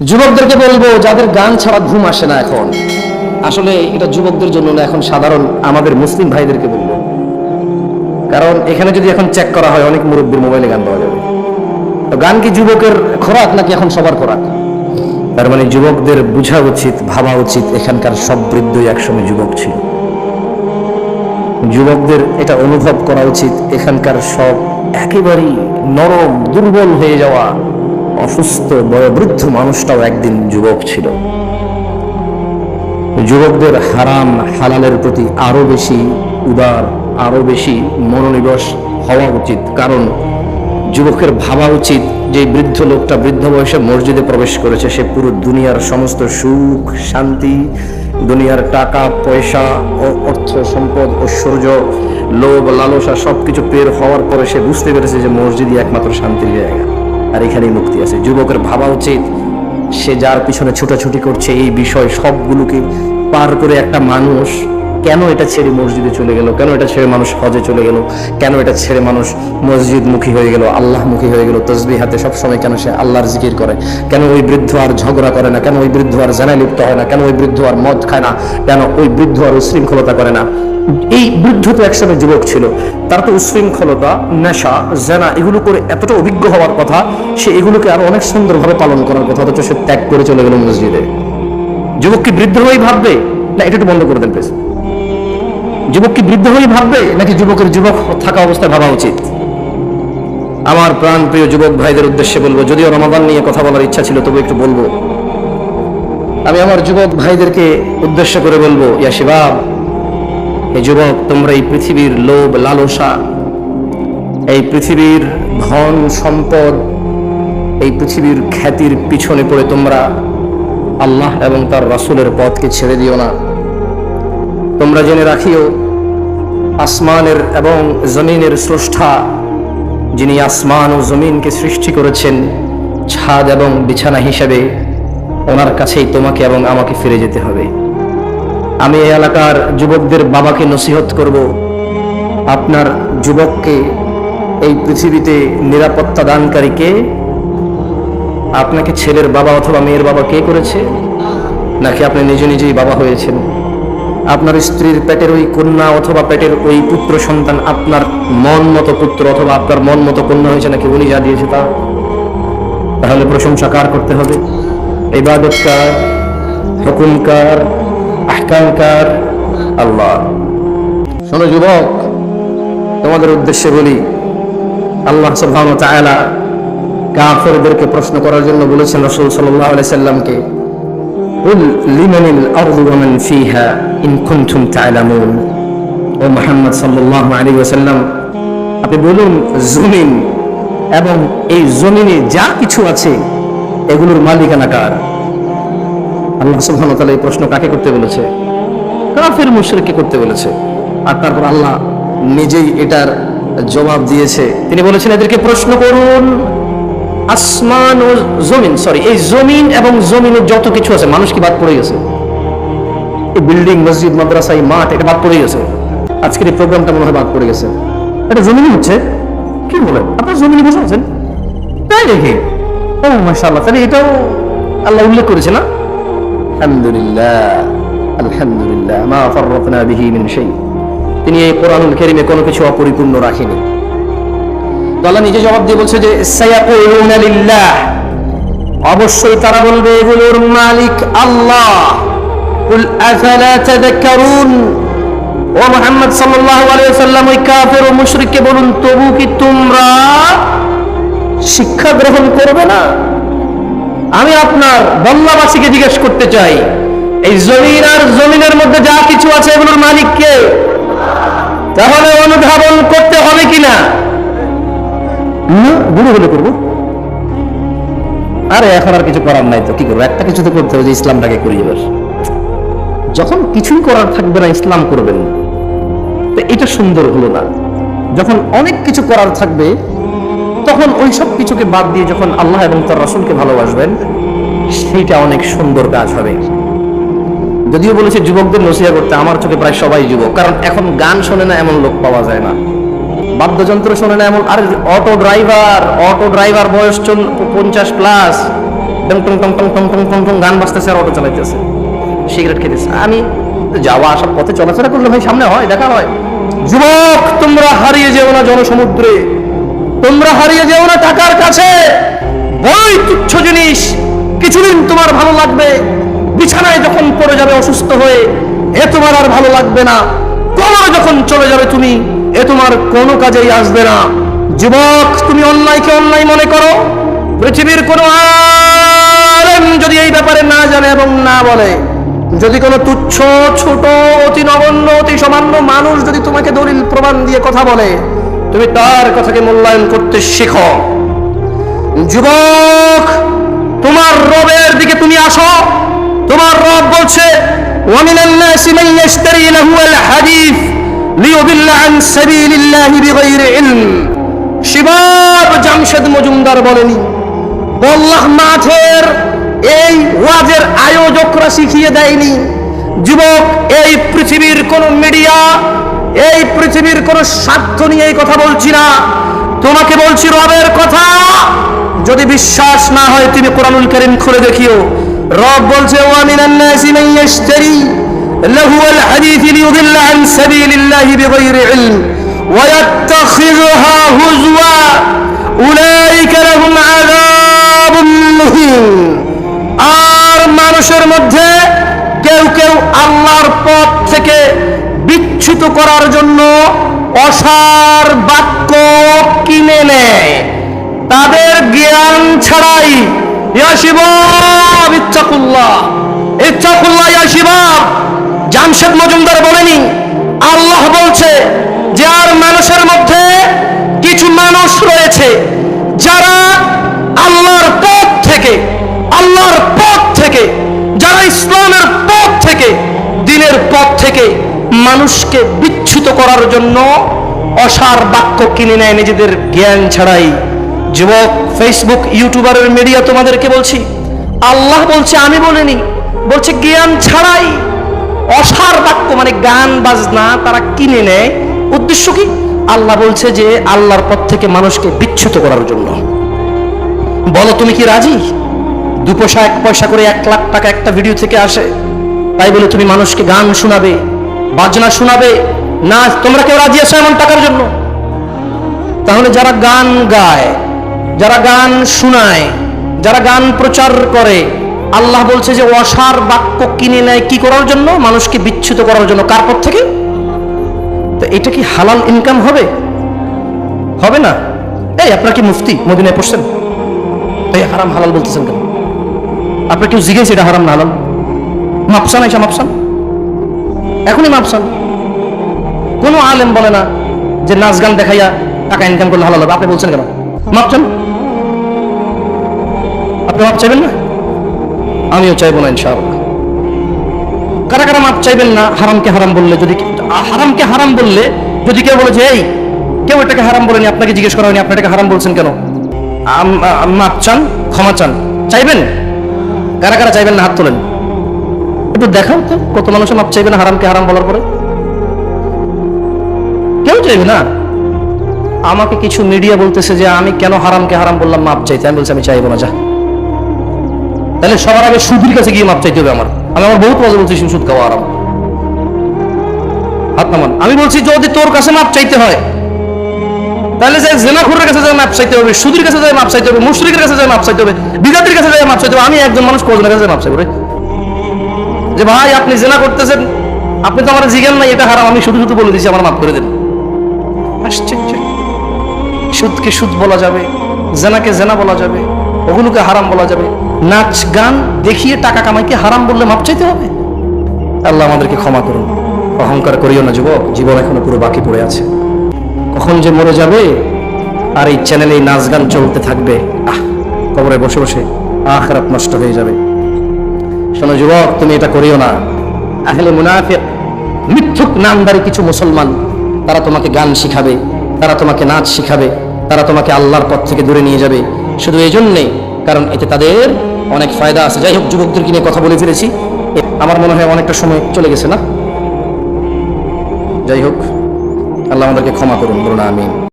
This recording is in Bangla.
যুবকদেরকে বলব, যাদের গান ছাড়া ঘুম আসে না এখন, আসলে এটা যুবকদের জন্য না, এখন সাধারণ আমাদের মুসলিম ভাইদেরকে বলব। কারণ এখানে যদি এখন চেক করা হয়, অনেক মুরব্বীর মোবাইলে গান পাওয়া যাবে। তো গান কি যুবকের খোরাক নাকি এখন সবার খোরাক? তার মানে যুবকদের বোঝা উচিত, ভাবা উচিত, এখানকার সব বৃদ্ধই একসময় যুবক ছিল। যুবকদের এটা অনুভব করা উচিত, এখানকার সব একেবারেই নরম, দুর্বল হয়ে যাওয়া। অসুস্থ, বয়োবৃদ্ধ মানুষটাও একদিন যুবক ছিল। যুবকদের হারাম হালালের প্রতি আরও বেশি উদার, আরও বেশি মনোনিবেশ হওয়া উচিত। কারণ যুবকের ভাবা উচিত যে বৃদ্ধ লোকটা বৃদ্ধ বয়সে মসজিদে প্রবেশ করেছে, সে পুরো দুনিয়ার সমস্ত সুখ, শান্তি, দুনিয়ার টাকা, পয়সা ও অর্থ, সম্পদ ঐশ্বর্য লোভ, লালসা সবকিছু পের হওয়ার পরে সে বুঝতে পেরেছে যে মসজিদই একমাত্র শান্তির জায়গা। আর এখানেই মুক্তি আছে। যুবকের ভাবা উচিত, সে যার পিছনে ছুটাছুটি করছে, এই বিষয় সবগুলোকে পার করে একটা মানুষ কেন এটা ছেড়ে মসজিদে চলে গেল? কেন এটা ছেড়ে মানুষ হজে চলে গেল? কেন এটা ছেড়ে মানুষ মসজিদ মুখী হয়ে গেল আল্লাহ মুখী হয়ে গেল তসবি হাতে? সবসময় কেন সে আল্লাহর জিকির করে? কেন ওই বৃদ্ধ আর ঝগড়া করে না? কেন ওই বৃদ্ধ আর জানায় লিপ্ত হয় না? কেন ওই বৃদ্ধ আর মদ খায় না? কেন ওই বৃদ্ধ আর উশৃঙ্খলতা করে না? এই বৃদ্ধ তো একসময় যুবক ছিল। তার তো উশৃঙ্খলতা, নেশা, জেনা এগুলো করে এতটা অভিজ্ঞ হওয়ার কথা, সে এগুলোকে আরও অনেক সুন্দরভাবে পালন করার কথা, অথচ সে ত্যাগ করে চলে গেল মসজিদে। যুবক কি বৃদ্ধ হয়েই ভাববে? না, এটা একটু বন্ধ করে দেন প্লিজ যুবক কি বৃদ্ধ হয়েই ভাববে, নাকি যুবকের যুবক থাকা অবস্থায় ভাবা উচিত? আমার প্রাণ প্রিয় যুবক ভাইদের উদ্দেশ্যে বলব, যদিও রমাদান নিয়ে কথা বলার ইচ্ছা ছিল, তবু একটু বলব। আমি আমার যুবক ভাইদেরকে উদ্দেশ্য করে বলব, ইয়া শিবাব, হে যুবক, তোমরা এই পৃথিবীর লোভ, লালসা, এই পৃথিবীর ধন, সম্পদ, এই পৃথিবীর খ্যাতির পিছনে পড়ে তোমরা আল্লাহ এবং তার রাসূলের পথকে ছেড়ে দিও না। তোমরা জেনে রাখিও আসমানের এবং জমিনের স্রষ্টা, যিনি আসমান ও জমিনকে সৃষ্টি করেছেন ছাদ এবং বিছানা হিসেবে, ওনার কাছেই তোমাকে এবং আমাকে ফিরে যেতে হবে। আমি এই এলাকার যুবকদের বাবাকে নসিহত করব। আপনার যুবককে এই পৃথিবীতে নিরাপত্তা দানকারীকে আপনাকে ছেলের বাবা অথবা মেয়ের বাবা কে করেছে? নাকি আপনি নিজে নিজেই বাবা হয়েছেন? আপনার স্ত্রীর পেটের ওই কন্যা অথবা পেটের ওই পুত্র সন্তান আপনার মন মতো পুত্র অথবা আপনার মন মতো কন্যা হয়েছে নাকি উনি যা দিয়েছে তা? তাহলে প্রশংসা কার করতে হবে? ইবাদতকার হুকুমকার আহকামকার আল্লাহ। শোনো যুবক, তোমাদের উদ্দেশ্যে বলি, আল্লাহ সুবহান তাআলা কাফেরদেরকে প্রশ্ন করার জন্য বলেছেন রাসূল সাল্লাল্লাহু আলাইহি সাল্লামকে قل لمن الأرض ومن فيها إن كنتم تعلمون ও মোহাম্মদ সাল্লাল্লাহু আলাইহি ওয়াসাল্লাম আপনি বলুন জমিন এবং এই জমিনে যা কিছু আছে এগুলোর মালিকানা কার আল্লাহ সুবহানাহু ওয়া তাআলা এই প্রশ্ন কাকে করতে বলেছে কাফের মুশরিককে করতে বলেছে আর তারপর আল্লাহ নিজেই এটার জবাব দিয়েছে তিনি বলেছেন এদেরকে প্রশ্ন করুন আসমান ও জমিন সরি এই জমিন এবং জমিনের যত কিছু আছে, মানুষ কি বাদ পড়ে গেছে? এই বিল্ডিং মসজিদ, মাদ্রাসা, এই মাঠ, এটা বাদ পড়ে গেছে। আজকের এই প্রোগ্রামটা মনে হয় বাদ পড়ে গেছে। এটা জমিনই হচ্ছে। কি বলেন? আপনার জমিনে বসে আছেন? তাই দেখি ও, মাশাআল্লাহ, তাহলে এটাও আল্লাহ উল্লেখ করেছে না? আলহামদুলিল্লাহ আলহামদুলিল্লাহ, মা ফাররাতনা বিহি মিন শাই। তিনি এই কোরআনুল কারীমে কোনো কিছু অপরিপূর্ণ রাখেনি। আল্লাহ নিজে জবাব দিয়ে বলছে যে অবশ্যই তারা বলবে, এগুলোর মালিক আল্লাহ। ও মুহাম্মদ ওয়াসাল্লাম, ওই কাফের ও মুশরিককে বলুন, তবু কি তোমরা শিক্ষা গ্রহণ করবে না? আমি আপনার বল্লাবাসীকে জিজ্ঞেস করতে চাই, এই জমিন আর জমিনের মধ্যে যা কিছু আছে, এগুলোর মালিক কে? তাহলে অনুধাবন করতে হবে কিনা? না করব। আরে, এখন আর কিছু করার নাই তো, কি করব? একটা কিছু তো করতে হবে যে ইসলামটাকে করি এবার। যখন কিছুই করার থাকবে না, ইসলাম করবেন তো এটা সুন্দর হলো না। যখন অনেক কিছু করার থাকবে, তখন ওই সব কিছুকে বাদ দিয়ে যখন আল্লাহ এবং তার রসুলকে ভালোবাসবেন, সেইটা অনেক সুন্দর কাজ হবে। যদিও বলেছে, যুবকদের নসিয়া করতে আমার চোখে প্রায় সবাই যুবক, কারণ এখন গান শোনে না এমন লোক পাওয়া যায় না। বাদ্যযন্ত্র শোনে না এমন, আর অটো ড্রাইভার অটো ড্রাইভার বয়স পঞ্চাশ প্লাস টং টং টং টং টং টং টং টং, গান বাজতেছে আর অটো চালাইতেছে। সিগারেট খেতেছে। আমি যাওয়া আসার পথে চলাফেরা করলে ভাই সামনে হয়, দেখা হয়। যুবক, তোমরা হারিয়ে যেও না জনসমুদ্রে। তোমরা হারিয়ে যেও না টাকার কাছে। বই, তুচ্ছ জিনিস, কিছুদিন তোমার ভালো লাগবে। বিছানায় যখন পড়ে যাবে অসুস্থ হয়ে, এ তোমার আর ভালো লাগবে না। কবরে যখন চলে যাবে তুমি এ তোমার কোনো কাজেই আসবে না। যুবক, তুমি অন্যায়কে অন্যায় মনে করো। পৃথিবীর কোনো যদি এই ব্যাপারে না জানে এবং না বলে, যদি কোনো তুচ্ছ, ছোট, অতি নগণ্য, অতি সামান্য মানুষ যদি তোমাকে দলিল, প্রমাণ দিয়ে কথা বলে, তুমি তার কথাকে মূল্যায়ন করতে শেখো। যুবক, তোমার রবের দিকে তুমি আসো। তোমার রব বলছে ওয়ামিনাল্লাসি মান লাহু আল হাদিস। শিবাব জামশেদ মজুমদার বলেনি বল্লাহ মাঠের এই ওয়াজের আয়োজকরা শিখিয়ে দেয়নি। যুবক, এই পৃথিবীর কোন মিডিয়া, এই পৃথিবীর কোন স্বার্থ নিয়ে এই কথা বলছি না। তোমাকে বলছি রবের কথা। যদি বিশ্বাস না হয়, তুমি কোরআনুল করিম খুলে দেখিও। রব বলছে ওয়ামিনান্নাসি স্টেরি মান ইয়াশতারি লাহু আল হাদিথ লিয়ুদিল্লা আন সাবিলিল্লাহি বিগাইরি ইলম ويتخذها هزوا أولئك لهم عذاب مهين আর মানুষের মধ্যে কেউ কেউ আল্লাহর পথ থেকে বিচ্যুত করার জন্য অসার বাক্য কিনে নেয় তাদের জ্ঞান ছাড়াই ইয়া শিবাব ইচ্ছাকুল্লাহ ইচ্ছাকুল্লাহ ইয়া শিবাব মানুষকে বিচ্ছুত করার জন্য অসার বাক্য কিনে নেয় নিজেদের জ্ঞান ছাড়াই। যুবক ফেসবুক ইউটিউবারের মিডিয়া তোমাদেরকে বলছি, আল্লাহ বলছে, আমি বলিনি। বলছে, জ্ঞান ছাড়াই অসার বাক্য মানে গান, বাজনা তারা কিনে নেয়। উদ্দেশ্য কি? আল্লাহ বলছে যে, আল্লাহর পথ থেকে মানুষকে বিচ্ছুত করার জন্য। বলো, তুমি কি রাজি? দু পয়সা এক পয়সা করে এক লাখ টাকা একটা ভিডিও থেকে আসে। তাই বলে তুমি মানুষকে গান শোনাবে। বাজনা শোনাবে? না, তোমরা কেউ রাজি আছো এমন টাকার জন্য? তাহলে যারা গান গায়, যারা গান শোনায়, যারা গান প্রচার করে, আল্লাহ বলছে যে অসার বাক্য কিনে নেয় কি করার জন্য? মানুষকে বিচ্ছুত করার জন্য। কার পথ থেকে? তো এটা কি হালাল ইনকাম হবে? হবে না? এই, আপনার কি মুফতি মদিনায় পড়ছেন? এই, হারাম, হালাল বলতেছেন কেন? আপনার কেউ জিজ্ঞেস, এটা হারাম না হালাল? মাপসান এসা মাপসান। এখনই মাপসান কোনো আলেম বলে না যে নাচ গান দেখাইয়া টাকা ইনকাম করলে ভালো হবে। আপনি বলছেন কেন? মাপছেন আপনি মাপ চাইবেন না? আমিও চাইব না ইনশাআল্লাহ। কারা কারা মাপ চাইবেন না, হারামকে হারাম বললে যদি হারামকে হারাম বললে যদি কেউ বলে যে, এই, কেউ এটাকে হারাম বলেনি, আপনাকে জিজ্ঞেস করা হয়নি, আপনি এটাকে হারাম বলছেন কেন? মাপ চান, ক্ষমা চান। চাইবেন? কারা কারা চাইবেন না হাত তোলেন? একটু দেখাও তো, কত মানুষের মাপ চাইবে না হারামকে হারাম বলার পরে? কেউ চাইবে না? আমাকে কিছু মিডিয়া বলতেছে যে আমি কেন হারামকে হারাম বললাম মাপ চাইতে। আমি বলছি, আমি চাইব না, যা। তাহলে সবার আগে সুদের কাছে গিয়ে মাপ চাইতে হবে আমার। আমি আমার বহুত কথা বলছি সুদ খাওয়া আরাম হাত নামান। আমি বলছি, যদি তোর কাছে মাপ চাইতে হয়, তাহলে যে জেনাখুরের কাছে যায় মাপ চাইতে হবে, সুদের কাছে যায় মাপ চাইতে হবে, মুশরিকের কাছে যায় মাপ চাইতে হবে বিজাতির কাছে যায় মাপ চাইতে হবে। আমি একজন মানুষ, কজনের কাছে মাপ চাইব রে। যে ভাই আপনি জেনা করতেছেন আপনি তো আমার জিজ্ঞান নাই এটা হারাম আমি শুধু শুধু বলে দিছি আমার মাফ করে দেন। আশ্চর্য। সুদকে সুদ বলা যাবে জেনাকে জেনা বলা যাবে ওগুলোকে হারাম বলা যাবে। নাচ গান দেখিয়ে টাকা কামাইকে হারাম বললে মাপ চাইতে হবে। আল্লাহ আমাদেরকে ক্ষমা করুন। অহংকার করিও না যুবক জীবন এখনও পুরো বাকি পড়ে আছে। কখন যে মরে যাবে আর এই চ্যানেলে নাচ গান চলতে থাকবে আহ কবরে বসে বসে আখরাত নষ্ট হয়ে যাবে। শোনো যুবক, তুমি এটা করিও না। আহলে মুনাফিক, মিথ্যুক নামদারি কিছু মুসলমান, তারা তোমাকে গান শিখাবে, তারা তোমাকে নাচ শিখাবে, তারা তোমাকে আল্লাহর পথ থেকে দূরে নিয়ে যাবে। শুধু এই জন্যে কারণ এতে তাদের অনেক ফায়দা আছে। যাই হোক, যুবকদেরকে নিয়ে কথা বলে ফেলেছি। আমার মনে হয় অনেকটা সময় চলে গেছে, না? যাই হোক, আল্লাহ আমাদেরকে ক্ষমা করুন, বলুন আমিন।